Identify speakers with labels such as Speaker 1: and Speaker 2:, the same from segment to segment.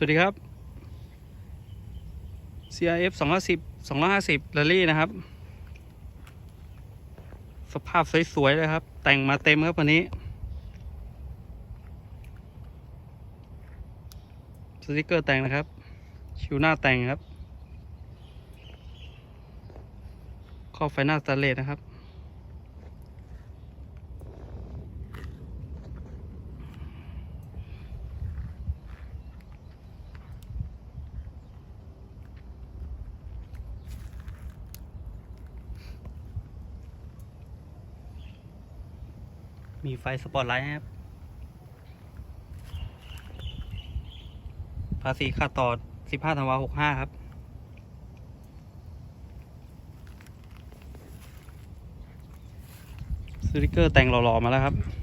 Speaker 1: สวัสดีครับ CRF 250 250 r a l l y นะครับ สภาพสวยๆเลยครับ แต่งมาเต็มครับวันนี้ สติกเกอร์แต่งนะครับ ชิวหน้าแต่งครับ ข้อไฟหน้าสแตนเลสนะครับ มีไฟสปอตไลท์นะครับ ภาษีค่าต่อ 15ธันวา65 ครับ สติกเกอร์แต่งหล่อๆ มาแล้วครับ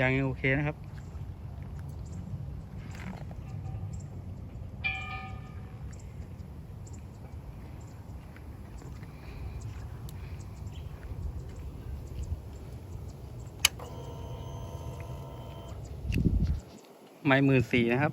Speaker 1: ยังโอเคนะครับ ไม้มือสีนะครับ